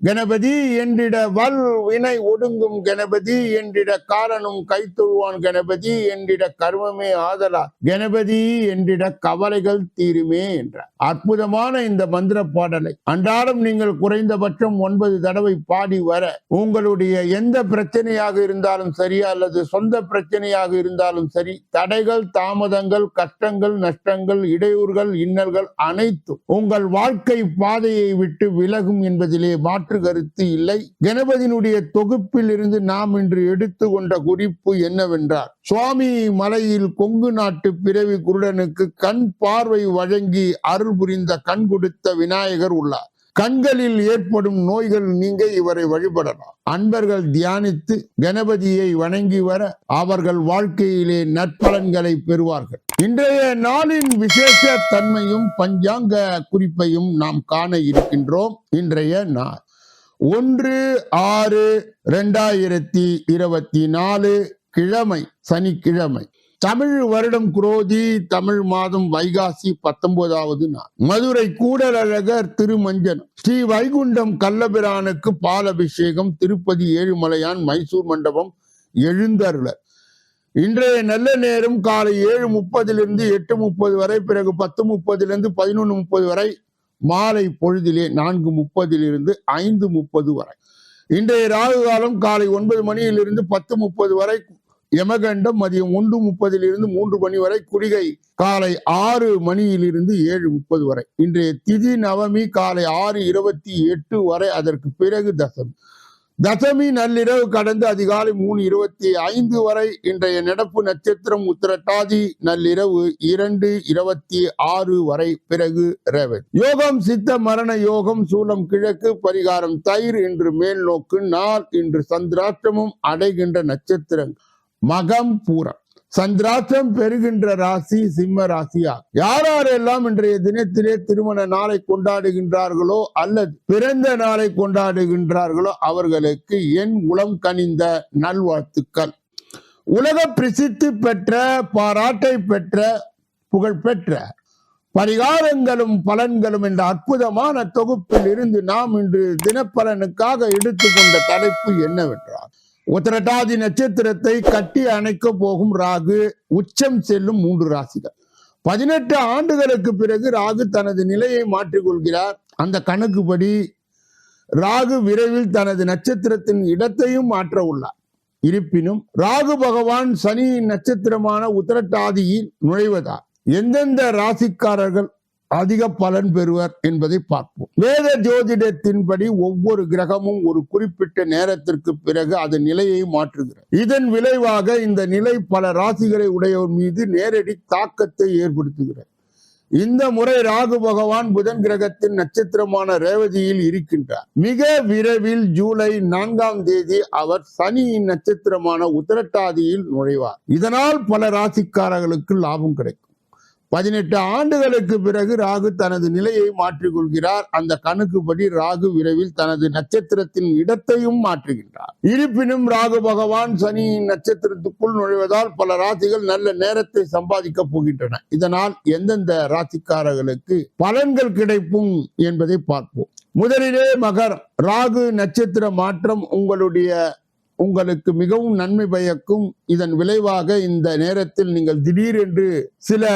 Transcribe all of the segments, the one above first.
கணபதி என்றிட வல் வினை ஒடுங்கும் கணபதி என்றிட காரணம் கைத்தொழுவான் கணபதி என்றிட கர்மமே ஆதலா. கணபதி என்றிட கவலைகள் தீருமே என்றார். அற்புதமான இந்த மந்திர பாடலை. அன்றாடம் நீங்கள் குறைந்தபட்சம் ஒன்பது தடவை பாடி வர உங்களுடைய எந்த பிரச்சனையாக இருந்தாலும் சரி அல்லது சொந்த பிரச்சனையாக இருந்தாலும் சரி தடைகள் தாமதங்கள் கஷ்டங்கள் நஷ்டங்கள் இடையூறுகள் இன்னல்கள் அனைத்தும் உங்கள் வாழ்க்கை பாதையை விட்டு விலகும் என்பதிலே மாற்று கருத்து இல்லை. கணபதியினுடைய தொகுப்பில் இருந்து நாம் இன்று எடுத்துக்கொண்ட குறிப்பு என்னவென்றால் சுவாமி மலையில் கொங்கு நாட்டு பிறவி குருடனுக்கு கண் பார்வை வழங்கி அருள் புரிந்த கண் கொடுத்த விநாயகர் உள்ளார். கண்களில் ஏற்படும் நோய்கள் நீங்க இவரை வழிபடலாம். அன்பர்கள் தியானித்து கணபதியை வணங்கி வர அவர்கள் வாழ்க்கையிலே நற்பலன்களை பெறுவார்கள். இன்றைய நாளின் விசேஷ தன்மையும் பஞ்சாங்க குறிப்பையும் நாம் காண இருக்கின்றோம். இன்றைய நாள். ஒன்று ஆறு ரெண்டாயிரத்தி இருபத்தி நாலு கிழமை சனிக்கிழமை. தமிழ் வருடம் குரோதி தமிழ் மாதம் வைகாசி பத்தொன்பதாவது நாள். மதுரை கூடலழகர் திருமஞ்சனம். ஸ்ரீ வைகுண்டம் கல்லபிரானுக்கு பாலபிஷேகம் திருப்பதி ஏழுமலையான் மைசூர் மண்டபம் எழுந்தருளர். இன்றைய நல்ல நேரம் காலை ஏழு முப்பதிலிருந்து எட்டு முப்பது வரை பிறகு பத்து முப்பதிலிருந்து பதினொன்று முப்பது வரை மாலை பொழுதிலே நான்கு முப்பதிலிருந்து ஐந்து முப்பது வரை. இன்றைய ராகு காலம் காலை ஒன்பது மணியிலிருந்து பத்து முப்பது வரை. யமகண்டம் மதியம் ஒன்று முப்பதிலிருந்து மூன்று மணி வரை. குடிகை காலை ஆறு மணியிலிருந்து ஏழு முப்பது வரை. இன்றைய திதி நவமி காலை ஆறு இருபத்தி எட்டு வரை. அதற்கு பிறகு தசமி. தசமி நள்ளிரவு கடந்து அதிகாலை மூணு இருபத்தி ஐந்து வரை இன்றைய நடப்பு நட்சத்திரம் உத்திரட்டாதி நள்ளிரவு இரண்டு இருபத்தி ஆறு வரை பிறகு ரேவதி யோகம் சித்த மரண யோகம் சூலம் கிழக்கு பரிகாரம் தயிர் இன்று மேல் நோக்கு நாள் இன்று சந்திராஷ்டமும் அடைகின்ற நட்சத்திரம் மகம் பூரம். சந்திராசம் பெறுகின்ற ராசி சிம்ம ராசியா யார் யாரெல்லாம் இன்றைய தினத்திலே திருமண நாளை கொண்டாடுகின்றார்களோ அல்லது பிறந்த நாளை கொண்டாடுகின்றார்களோ அவர்களுக்கு என் உளம் கனிந்த நல்வாழ்த்துக்கள். உலக பிரசித்தி பெற்ற பாராட்டை பெற்ற புகழ் பெற்ற பரிகாரங்களும் பலன்களும் என்ற அற்புதமான தொகுப்பில் இருந்து நாம் இன்று தினப்பலனுக்காக எடுத்துக்கொண்ட தலைப்பு என்னவென்றால் உத்திரட்டாதி நட்சத்திரத்தை கட்டி அணைக்க போகும் ராகு உச்சம் செல்லும் மூன்று ராசிகள். பதினெட்டு ஆண்டுகளுக்கு பிறகு ராகு தனது நிலையை மாற்றிக்கொள்கிறார் அந்த கணக்குப்படி ராகு விரைவில் தனது நட்சத்திரத்தின் இடத்தையும் மாற்ற உள்ளார். இருப்பினும் ராகு பகவான் சனியின் நட்சத்திரமான உத்திரட்டாதியில் நுழைவதால் எந்தெந்த ராசிக்காரர்கள் அதிக பலன் பெறுவர் என்பதை பார்ப்போம். வேத ஜோதிடத்தின்படி ஒவ்வொரு கிரகமும் ஒரு குறிப்பிட்ட நேரத்திற்கு பிறகு அதன் நிலையை மாற்றுகிறது. இதன் விளைவாக இந்த நிலை பல ராசிகளை உடையவர் மீது நேரடி தாக்கத்தை ஏற்படுத்துகிறது. இந்த முறை ராகு பகவான் புதன் கிரகத்தின் நட்சத்திரமான ரேவதியில் இருக்கின்றார். மிக விரைவில் ஜூலை நான்காம் தேதி அவர் சனியின் நட்சத்திரமான உத்திரட்டாதியில் நுழைவார். இதனால் பல ராசிக்காரர்களுக்கு லாபம் கிடைக்கும். பதினெட்டு ஆண்டுகளுக்கு பிறகு ராகு தனது நிலையை மாற்றிக்கொள்கிறார். அந்த கணக்குப்படி ராகு விரைவில் தனது நட்சத்திரத்தின் இடத்தையும் மாற்றுகின்றார். இருப்பினும் ராகு பகவான் சனியின் நட்சத்திரத்துக்குள் நுழைவதால் பல ராசிகள் நல்ல நேரத்தை சம்பாதிக்க போகின்றன. இதனால் எந்தெந்த ராசிக்காரர்களுக்கு பலன்கள் கிடைக்கும் என்பதை பார்ப்போம். முதலிலே மகர் ராகு நட்சத்திர மாற்றம் உங்களுடைய உங்களுக்கு மிகவும் நன்மை பயக்கும். இதன் விளைவாக இந்த நேரத்தில் நீங்கள் திடீரென்று சில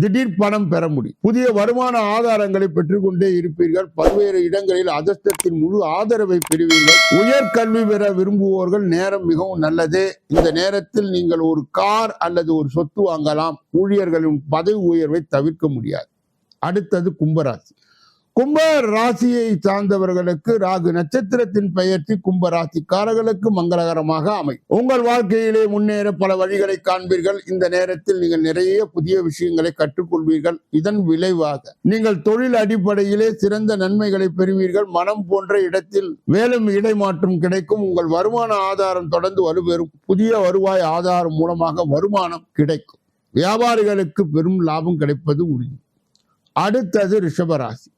திடீர் பணம் பெற முடியும். புதிய வருமான ஆதாரங்களை பெற்றுக்கொண்டே இருப்பீர்கள். பல்வேறு இடங்களில் அதிர்ஷ்டத்தின் முழு ஆதரவை பெறுவீர்கள். உயர் கல்வி பெற விரும்புவோர்கள் நேரம் மிகவும் நல்லது. இந்த நேரத்தில் நீங்கள் ஒரு கார் அல்லது ஒரு சொத்து வாங்கலாம். ஊழியர்களின் பதவி உயர்வை தவிர்க்க முடியாது. அடுத்தது கும்பராசி. கும்ப ராசியை சார்ந்தவர்களுக்கு ராகு நட்சத்திரத்தின் பெயர்ச்சி கும்ப ராசிக்காரர்களுக்கு மங்களகரமாக அமையும். உங்கள் வாழ்க்கையிலே முன்னேற பல வழிகளை காண்பீர்கள். இந்த நேரத்தில் நீங்கள் நிறைய புதிய விஷயங்களை கற்றுக்கொள்வீர்கள். இதன் விளைவாக நீங்கள் தொழில் அடிப்படையிலே சிறந்த நன்மைகளை பெறுவீர்கள். மனம் போன்ற இடத்தில் மேலும் இடைமாற்றம் கிடைக்கும். உங்கள் வருமான ஆதாரம் தொடர்ந்து வலுப்பெறும். புதிய வருவாய் ஆதாரம் மூலமாக வருமானம் கிடைக்கும். வியாபாரிகளுக்கு பெரும் லாபம் கிடைப்பது உறுதி. அடுத்தது ரிஷபராசி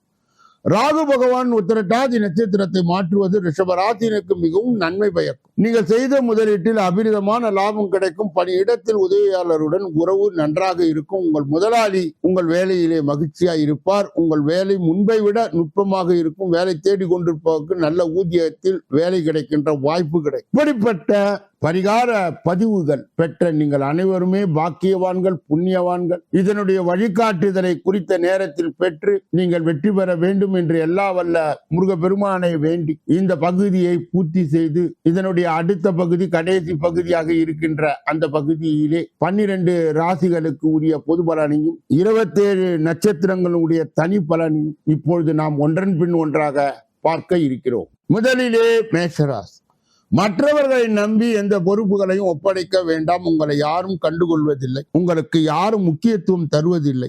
ராகு பகவான் உத்திரட்டாதி நட்சத்திரத்தை மாற்றுவது ரிஷபராசினுக்கு மிகவும் நன்மை பயக்கும். நீங்கள் செய்த முதலீட்டில் அபிரிதமான லாபம் கிடைக்கும். பணியிடத்தில் உதவியாளருடன் உறவு நன்றாக இருக்கும். உங்கள் முதலாளி உங்கள் வேலையிலே மகிழ்ச்சியா இருப்பார். உங்கள் வேலை முன்பை விட நுட்பமாக இருக்கும். வேலை தேடி கொண்டிருப்பவருக்கு நல்ல ஊதியத்தில் வேலை கிடைக்கின்ற வாய்ப்பு கிடைக்கும். இப்படிப்பட்ட பரிகார பதிவுகள் பெற்ற நீங்கள் அனைவருமே பாக்கியவான்கள் புண்ணியவான்கள். இதனுடைய வழிகாட்டுதலை குறித்த நேரத்தில் பெற்று நீங்கள் வெற்றி பெற வேண்டும் என்று எல்லா வல்ல முருகப்பெருமானை வேண்டி இந்த பகுதியை பூர்த்தி செய்து இதனுடைய அடுத்த பகுதி கடைசி பகுதியாக இருக்கின்ற அந்த பகுதியிலே பன்னிரண்டு ராசிகளுக்கு உரிய பொது பலனையும் இருபத்தேழு நட்சத்திரங்களுடைய தனி பலனையும் இப்பொழுது நாம் ஒன்றன் பின் ஒன்றாக பார்க்க இருக்கிறோம். முதலிலே மேஷராசி. மற்றவர்களை நம்பி எந்த பொறுப்புகளையும் ஒப்படைக்க வேண்டாம். உங்களை யாரும் கண்டுகொள்வதில்லை. உங்களுக்கு யாரும் முக்கியத்துவம் தருவதில்லை.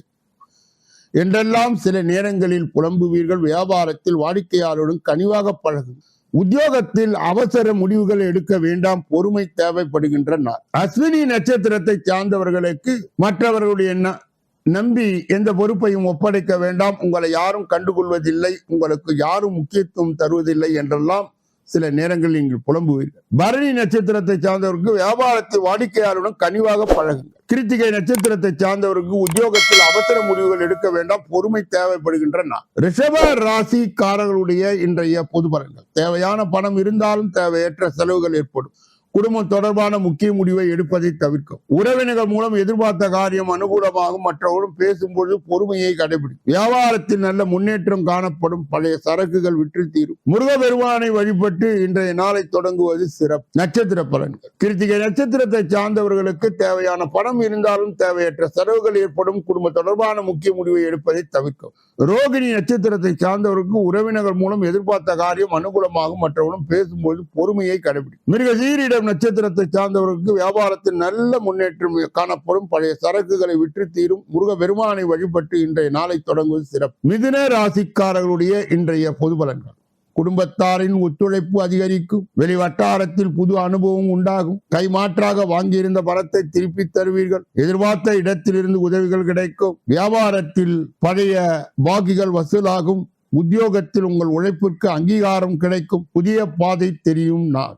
என்றெல்லாம் சில நேரங்களில் புலம்புவீர்கள். வியாபாரத்தில் வாடிக்கையாளருடன் கனிவாக பழகும் உத்தியோகத்தில் அவசர முடிவுகள் எடுக்க வேண்டாம். பொறுமை தேவைப்படுகின்ற நாள். அஸ்வினி நட்சத்திரத்தை சார்ந்தவர்களுக்கு மற்றவர்களுடைய நம்பி எந்த பொறுப்பையும் ஒப்படைக்க வேண்டாம். உங்களை யாரும் கண்டுகொள்வதில்லை. உங்களுக்கு யாரும் முக்கியத்துவம் தருவதில்லை என்றெல்லாம் சில நேரங்களில் நீங்கள் புலம்புவீர்கள். பரணி நட்சத்திரத்தை சார்ந்தவருக்கு வியாபாரத்தை வாடிக்கையாளருடன் கனிவாக பழகுங்கள். கிருத்திகை நட்சத்திரத்தை சார்ந்தவருக்கு உத்தியோகத்தில் அவசர முடிவுகள் எடுக்க வேண்டாம் பொறுமை தேவைப்படுகின்ற நாள். ரிஷப ராசிக்காரர்களுடைய இன்றைய பொது பலன்கள் தேவையான பணம் இருந்தாலும் தேவையற்ற செலவுகள் ஏற்படும். குடும்பம் தொடர்பான முக்கிய முடிவை எடுப்பதை தவிர்க்கும். உறவினர்கள் மூலம் எதிர்பார்த்த காரியம் அனுகூலமாகும். மற்றவர்களும் பேசும்பொழுது பொறுமையை கடைபிடிக்கும். வியாபாரத்தில் நல்ல முன்னேற்றம் காணப்படும். பழைய சரக்குகள் விற்று தீரும். முருகபெருமானை வழிபட்டு இன்றைய நாளை தொடங்குவது சிறப்பு. நட்சத்திர பலன்கள். கிருத்திகை நட்சத்திரத்தை சார்ந்தவர்களுக்கு தேவையான பணம் இருந்தாலும் தேவையற்ற செலவுகள் ஏற்படும். குடும்ப தொடர்பான முக்கிய முடிவை எடுப்பதை தவிர்க்கும். ரோகிணி நட்சத்திரத்தை சார்ந்தவருக்கு உறவினர்கள் மூலம் எதிர்பார்த்த காரியம் அனுகூலமாகும். மற்றவர்களும் பேசும்போது பொறுமையை கடைபிடிக்கும். மிருகசீரிடம் நட்சத்திரத்தை சார்ந்தவருக்கு வியாபாரத்தில் நல்ல முன்னேற்றம் காணப்படும். பழைய சரக்குகளை விற்று தீரும். முருக பெருமானை வழிபட்டு இன்றைய நாளை தொடங்குவது சிறப்பு. மிதுன ராசிக்காரர்களுடைய இன்றைய பொது பலன்கள். குடும்பத்தாரின் ஒத்துழைப்பு அதிகரிக்கும். வெளி வட்டாரத்தில் புது அனுபவம் உண்டாகும். கைமாற்றாக வாங்கியிருந்த பணத்தை திருப்பி தருவீர்கள். எதிர்பார்த்த இடத்திலிருந்து உதவிகள் கிடைக்கும். வியாபாரத்தில் பழைய பாக்கிகள் வசூலாகும். உத்தியோகத்தில் உங்கள் உழைப்பிற்கு அங்கீகாரம் கிடைக்கும். புதிய பாதை தெரியும் நான்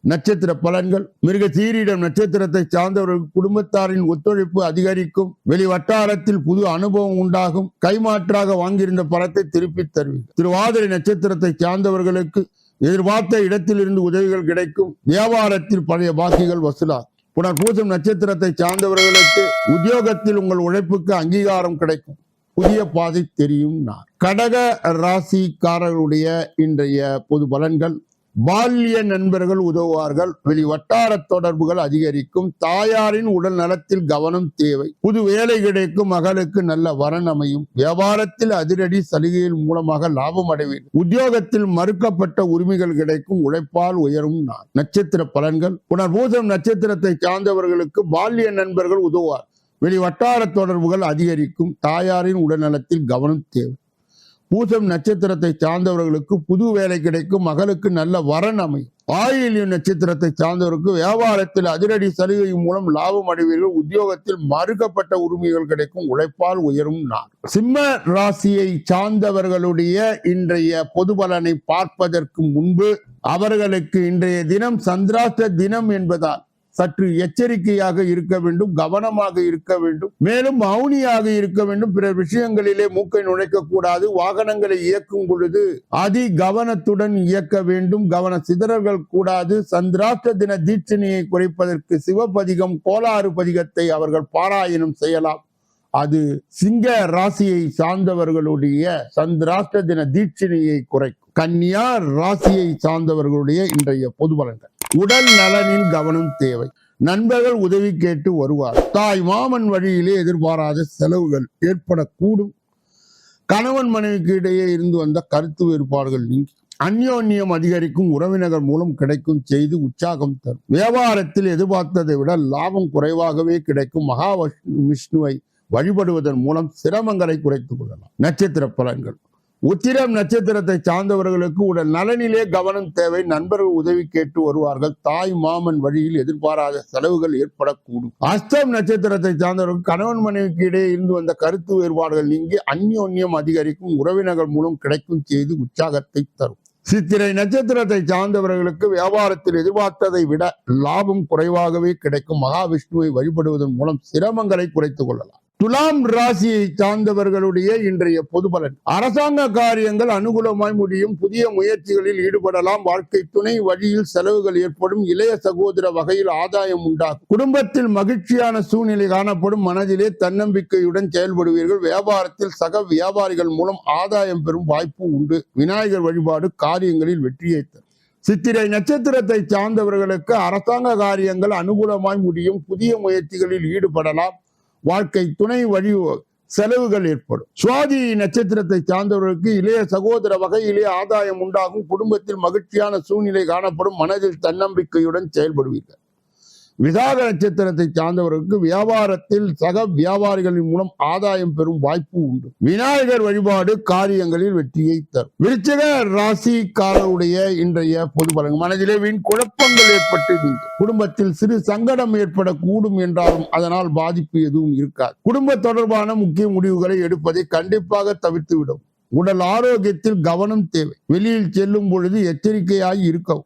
நட்சத்திர பலன்கள். மிருக சீரிடம் நட்சத்திரத்தை சார்ந்தவர்கள் குடும்பத்தாரின் ஒத்துழைப்பு அதிகரிக்கும். வெளி வட்டாரத்தில் புது அனுபவம் உண்டாகும். கைமாற்றாக வாங்கியிருந்த பணத்தை திருப்பித் தருவீர்கள் திருவாதிரை நட்சத்திரத்தை சார்ந்தவர்களுக்கு எதிர்பார்த்த இடத்திலிருந்து உதவிகள் கிடைக்கும். வியாபாரத்தில் பழைய பாக்கிகள் வசூலாகும். புனர்பூசம் நட்சத்திரத்தை சார்ந்தவர்களுக்கு உத்தியோகத்தில் உங்கள் உழைப்புக்கு அங்கீகாரம் கிடைக்கும். புதிய பாதை தெரியும் நான் கடக ராசிக்காரர்களுடைய இன்றைய பொது பலன்கள். பால்ய நண்பர்கள் உதவுவார்கள். வெளி வட்டார தொடர்புகள் அதிகரிக்கும். தாயாரின் உடல் நலத்தில் கவனம் தேவை. புது வேலை கிடைக்கும். மகளுக்கு நல்ல வரன் அமையும். வியாபாரத்தில் அதிரடி சலுகையின் மூலமாக லாபம் அடைவீர். உத்தியோகத்தில் மறுக்கப்பட்ட உரிமைகள் கிடைக்கும். உழைப்பால் உயரும் நான் நட்சத்திர பலன்கள். புனர்பூசம் நட்சத்திரத்தை சார்ந்தவர்களுக்கு பால்ய நண்பர்கள் உதவுவார். வெளி வட்டார தொடர்புகள் அதிகரிக்கும். தாயாரின் உடல்நலத்தில் கவனம் தேவை. பூசம் நட்சத்திரத்தை சார்ந்தவர்களுக்கு புது வேலை கிடைக்கும். மகளுக்கு நல்ல வரன் அமையும். ஆயில்யம் நட்சத்திரத்தை சார்ந்தவருக்கு வியாபாரத்தில் அதிரடி சலுகை மூலம் லாபம் அடைவீர்கள். உத்தியோகத்தில் மறுக்கப்பட்ட உரிமைகள் கிடைக்கும். உழைப்பால் உயரும் நாள். சிம்ம ராசியை சார்ந்தவர்களுடைய இன்றைய பொது பலனை பார்ப்பதற்கு முன்பு அவர்களுக்கு இன்றைய தினம் சந்திராஷ்ட தினம் என்பதால் சற்று எச்சரிக்கையாக இருக்க வேண்டும் கவனமாக இருக்க வேண்டும். மேலும் மௌனியாக இருக்க வேண்டும். பிற விஷயங்களிலே மூக்கை நுழைக்க கூடாது வாகனங்களை இயக்கும் பொழுது அதி கவனத்துடன் இயக்க வேண்டும். கவன சிதறல்கள் கூடாது. சந்திராஷ்ட தின தீட்சணையை குறைப்பதற்கு சிவபதிகம் கோளாறு பதிகத்தை அவர்கள் பாராயணம் செய்யலாம். அது சிங்க ராசியை சார்ந்தவர்களுடைய சந்திராஷ்ட தின தீட்சணையை குறைக்கும். கன்னியா ராசியை சார்ந்தவர்களுடைய இன்றைய பொது பலன்கள். உடல் நலனில் கவனம் தேவை. நண்பர்கள் உதவி கேட்டு வருவார். தாய் மாமன் வழியிலே எதிர்பாராத செலவுகள் ஏற்படக்கூடும். கணவன் மனைவிக்கு இடையே இருந்து வந்த கருத்து வேறுபாடுகள் நீங்கி அந்யோன்யம் அதிகரிக்கும் உறவினர்கள் மூலம் கிடைக்கும் செய்து உற்சாகம் தரும். வியாபாரத்தில் எதிர்பார்த்ததை விட லாபம் குறைவாகவே கிடைக்கும் மகா விஷ்ணுவை வழிபடுவதன் மூலம் சிரமங்களை குறைத்துக் கொள்ளலாம். நட்சத்திர பலன்கள். உத்திரம் நட்சத்திரத்தை சார்ந்தவர்களுக்கு உடல் நலனிலே கவனம் தேவை. நண்பர்கள் உதவி கேட்டு வருவார்கள். தாய் மாமன் வழியில் எதிர்பாராத செலவுகள் ஏற்படக்கூடும். அஸ்தம் நட்சத்திரத்தை சார்ந்தவர்கள் கணவன் மனைவிக்கு இடையே இருந்து வந்த கருத்து வேறுபாடுகள் நீங்கி அந்யோன்யம் அதிகரிக்கும். உறவினர்கள் மூலம் கிடைக்கும் செய்து உற்சாகத்தை தரும். சித்திரை நட்சத்திரத்தை சார்ந்தவர்களுக்கு வியாபாரத்தில் எதிர்பார்த்ததை விட லாபம் குறைவாகவே கிடைக்கும். மகாவிஷ்ணுவை வழிபடுவதன் மூலம் சிரமங்களை குறைத்துக் கொள்ளலாம். துலாம் ராசியை சார்ந்தவர்களுடைய இன்றைய பொது பலன் அரசாங்க காரியங்கள் அனுகூலமாய் முடியும். புதிய முயற்சிகளில் ஈடுபடலாம். வாழ்க்கை துணை வழியில் செலவுகள் ஏற்படும். இளைய சகோதர வகையில் ஆதாயம் உண்டாகும். குடும்பத்தில் மகிழ்ச்சியான சூழ்நிலை காணப்படும். மனதிலே தன்னம்பிக்கையுடன் செயல்படுவீர்கள். வியாபாரத்தில் சக வியாபாரிகள் மூலம் ஆதாயம் பெறும் வாய்ப்பு உண்டு. விநாயகர் வழிபாடு காரியங்களில் வெற்றியை தரும் சித்திரை நட்சத்திரத்தை சார்ந்தவர்களுக்கு அரசாங்க காரியங்கள் அனுகூலமாய் முடியும். புதிய முயற்சிகளில் ஈடுபடலாம். வாழ்க்கை துணை வழி செலவுகள் ஏற்படும். சுவாதி நட்சத்திரத்தை சார்ந்தவர்களுக்கு இளைய சகோதர வகையிலே ஆதாயம் உண்டாகும். குடும்பத்தில் மகிழ்ச்சியான சூழ்நிலை காணப்படும். மனதில் தன்னம்பிக்கையுடன் செயல்படுவீர்கள். விசாக நட்சத்திரத்தை சார்ந்தவர்களுக்கு வியாபாரத்தில் சக வியாபாரிகளின் மூலம் ஆதாயம் பெறும் வாய்ப்பு உண்டு. விநாயகர் வழிபாடு காரியங்களில் வெற்றியை தரும். விருச்சக ராசிக்காரருடைய இன்றைய பொது பலன். மனதிலே வீண் குழப்பங்கள் ஏற்பட்டு குடும்பத்தில் சிறு சங்கடம் ஏற்படக்கூடும் என்றாலும் அதனால் பாதிப்பு எதுவும் இருக்காது. குடும்ப தொடர்பான முக்கிய முடிவுகளை எடுப்பதை கண்டிப்பாக தவிர்த்துவிடும். உடல் ஆரோக்கியத்தில் கவனம் தேவை. வெளியில் செல்லும் பொழுது எச்சரிக்கையாய் இருக்கவும்.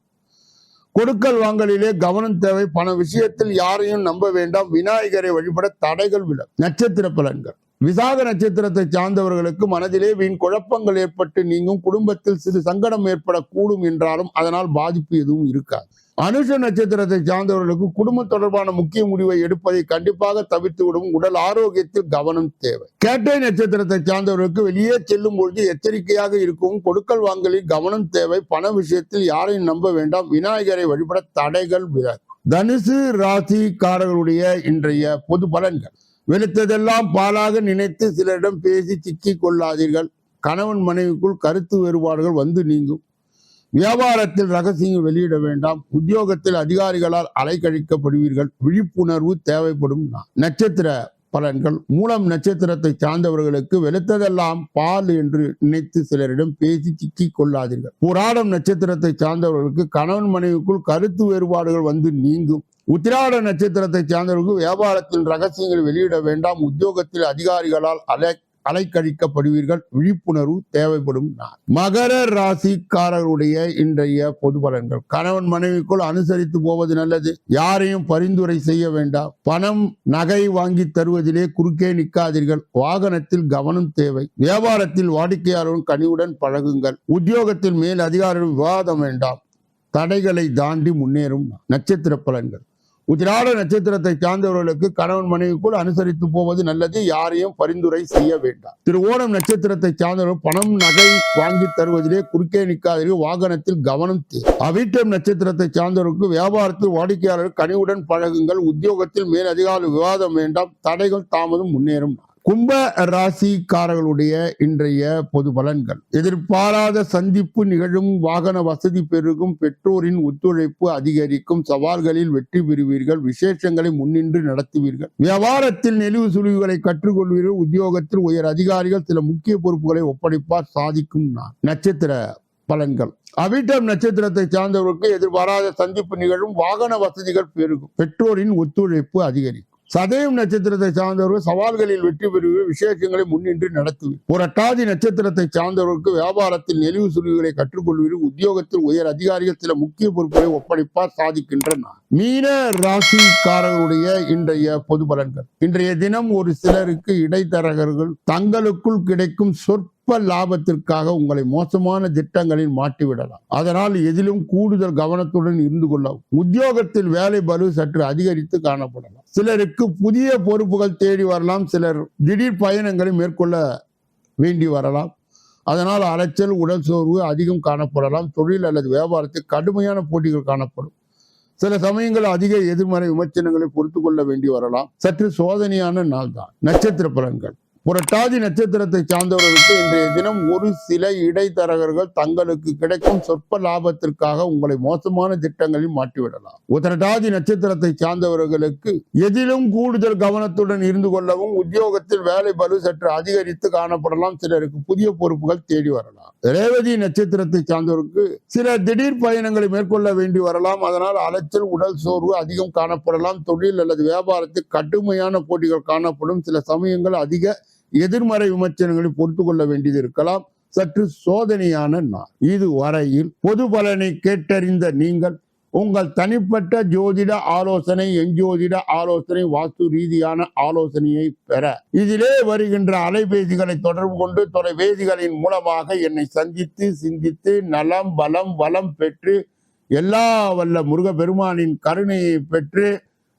கொடுக்கல் வாங்கலிலே கவனம் தேவை. பண விஷயத்தில் யாரையும் நம்ப வேண்டாம். விநாயகரை வழிபட தடைகள் விட நட்சத்திர பலன்கள். விசாக நட்சத்திரத்தை சார்ந்தவர்களுக்கு மனதிலே வீண் குழப்பங்கள் ஏற்பட்டு நீங்கும். குடும்பத்தில் சிறு சங்கடம் ஏற்படக்கூடும் என்றாலும் அதனால் பாதிப்பு எதுவும் இருக்காது. அனுஷ நட்சத்திரத்தை சார்ந்தவர்களுக்கு குடும்ப தொடர்பான முக்கிய முடிவை எடுப்பதை கண்டிப்பாக தவிர்த்து விடும் உடல் ஆரோக்கியத்தில் கவனம் தேவை. கேட்டை நட்சத்திரத்தை சார்ந்தவர்களுக்கு வெளியே செல்லும் பொழுது எச்சரிக்கையாக இருக்கும் கொடுக்கல் வாங்கலில் கவனம் தேவை. பண விஷயத்தில் யாரையும் நம்ப வேண்டாம். விநாயகரை வழிபட தடைகள் விலகும் தனுசு ராசிக்காரர்களுடைய இன்றைய பொது பலன்கள். வெளுத்ததெல்லாம் பாலாக நினைத்து சிலரிடம் பேசி சிக்கிக் கொள்ளாதீர்கள். கணவன் மனைவிக்குள் கருத்து வேறுபாடுகள் வந்து நீங்கும். வியாபாரத்தில் ரகசியம் வெளியிட வேண்டாம். உத்தியோகத்தில் அதிகாரிகளால் அலைக்கழிக்கப்படுவீர்கள் விழிப்புணர்வு தேவைப்படும் நட்சத்திர பலன்கள். மூலம் நட்சத்திரத்தை சார்ந்தவர்களுக்கு வெளுத்ததெல்லாம் பால் என்று நினைத்து சிலரிடம் பேசி சிக்கிக் கொள்ளாதீர்கள். புராடம் நட்சத்திரத்தை சார்ந்தவர்களுக்கு கணவன் மனைவிக்குள் கருத்து வேறுபாடுகள் வந்து நீங்கும். உத்திராட நட்சத்திரத்தை சார்ந்தவர்களுக்கு வியாபாரத்தில் ரகசியங்கள் வெளியிட வேண்டாம். உத்தியோகத்தில் அதிகாரிகளால் அலை அலைக்கழிக்கப்படுவீர்கள் விழிப்புணர்வு தேவைப்படும் நான் மகர ராசிக்காரருடைய இன்றைய பொது பலன்கள். கணவன் மனைவிக்குள் அனுசரித்து போவது நல்லது யாரையும் பரிந்துரை செய்ய வேண்டாம். பணம் நகை வாங்கி தருவதிலே குறுக்கே நிற்காதீர்கள். வாகனத்தில் கவனம் தேவை வியாபாரத்தில் வாடிக்கையாளரும் கனிவுடன் பழகுங்கள். உத்தியோகத்தில் மேல் அதிகாரிகள் விவாதம் வேண்டாம். தடைகளை தாண்டி முன்னேறும் நட்சத்திர பலன்கள். உத்திராட நட்சத்திரத்தை சார்ந்தவர்களுக்கு கணவன் மனைவிக்குள் அனுசரித்து போவது நல்லது யாரையும் பரிந்துரை செய்ய வேண்டாம். திரு ஓணம் நட்சத்திரத்தை சார்ந்தவர்கள் பணம் நகை வாங்கி தருவதிலே குறுக்கே நிற்காதீர்கள் வாகனத்தில் கவனம் தேவை அவிட்டம் நட்சத்திரத்தை சார்ந்தவர்களுக்கு வியாபாரத்தில் வாடிக்கையாளர்கள் கனிவுடன் பழகுங்கள் உத்தியோகத்தில் மேலதிகார விவாதம் வேண்டாம் தடைகள் தாமதம் முன்னேறும். கும்ப ராசிக்காரர்களுடைய இன்றைய பொது பலன்கள். எதிர்பாராத சந்திப்பு நிகழும் வாகன வசதி பெருகும் பெற்றோரின் ஒத்துழைப்பு அதிகரிக்கும் சவால்களில் வெற்றி பெறுவீர்கள் விசேஷங்களை முன்னின்று நடத்துவீர்கள். வியாபாரத்தில் நெளிவு சுழிவுகளை கற்றுக்கொள்வீர்கள் உத்தியோகத்தில் உயர் அதிகாரிகள் சில முக்கிய பொறுப்புகளை ஒப்படைப்பார் சாதிக்கும் நான் நட்சத்திர பலன்கள். அவிட்டம் நட்சத்திரத்தை சார்ந்தவர்களுக்கு எதிர்பாராத சந்திப்பு நிகழும் வாகன வசதிகள் பெருகும் பெற்றோரின் ஒத்துழைப்பு அதிகரிக்கும். சதயம் நட்சத்திரத்தை சார்ந்தவர்கள் சவால்களில் வெற்றி பெறுவது விசேஷங்களை முன்னின்று ஒரு புரட்டாதி நட்சத்திரத்தை சார்ந்தவர்களுக்கு வியாபாரத்தில் நெளிவு சுழிவுகளை கற்றுக்கொள்வது உத்தியோகத்தில் உயர் அதிகாரிகள் சில முக்கிய பொறுப்புகளை ஒப்படைப்பார் சாதிக்கின்றனர். மீன ராசிக்காரர்களுடைய இன்றைய பொது பலன்கள். இன்றைய தினம் ஒரு சிலருக்கு இடைத்தரகர்கள் தங்களுக்குள் கிடைக்கும் சொற்ப லாபத்திற்காக உங்களை மோசமான திட்டங்களில் மாட்டிவிடலாம். அதனால் எதிலும் கூடுதல் கவனத்துடன் இருந்து கொள்ளவும். உத்தியோகத்தில் வேலை பலு சற்று அதிகரித்து காணப்படலாம். சிலருக்கு புதிய பொறுப்புகள் தேடி வரலாம். சிலர் திடீர் பயணங்களை மேற்கொள்ள வேண்டி வரலாம். அதனால் அலைச்சல் உடல் சோர்வு அதிகம் காணப்படலாம். தொழில் அல்லது வியாபாரத்தில் கடுமையான போட்டிகள் காணப்படும். சில சமயங்கள் அதிக எதிர்மறை விமர்சனங்களை பொறுத்து கொள்ள வேண்டி வரலாம். சற்று சோதனையான நாள் தான் நட்சத்திர பலன்கள். புரட்டாதி நட்சத்திரத்தை சார்ந்தவர்களுக்கு இன்றைய தினம் ஒரு சில இடைத்தரகர்கள் தங்களுக்கு கிடைக்கும் சொற்ப லாபத்திற்காக உங்களை மோசமான திட்டங்களில் மாற்றிவிடலாம். உத்தரட்டாதி நட்சத்திரத்தை சார்ந்தவர்களுக்கு எதிலும் கூடுதல் கவனத்துடன் இருந்து கொள்ளவும் உத்தியோகத்தில் வேலை பலு சற்று அதிகரித்து காணப்படலாம். சிலருக்கு புதிய பொறுப்புகள் தேடி வரலாம். ரேவதி நட்சத்திரத்தை சார்ந்தவருக்கு சில திடீர் பயணங்களை மேற்கொள்ள வேண்டி வரலாம். அதனால் அலைச்சல் உடல் சோர்வு அதிகம் காணப்படலாம். தொழில் அல்லது வியாபாரத்தில் கடுமையான போட்டிகள் காணப்படும். சில சமயங்கள் அதிக எதிர்மறை விமர்சனங்களை பொறுத்து கொள்ள வேண்டியது இருக்கலாம். சற்று சோதனையான நாள். இதுவரையில் பொது பலனை கேட்டறிந்த நீங்கள் உங்கள் தனிப்பட்ட ஜோதிட ஆலோசனை எஞ்சோதிட ஆலோசனை வாஸ்து ரீதியான ஆலோசனையை பெற. இதிலே வருகின்ற அலைபேசிகளை தொடர்பு கொண்டு தொலைபேசிகளின் மூலமாக என்னை சந்தித்து சிந்தித்து நலம் பலம் வளம் பெற்று எல்லா வல்ல முருகப்பெருமானின் கருணையை பெற்று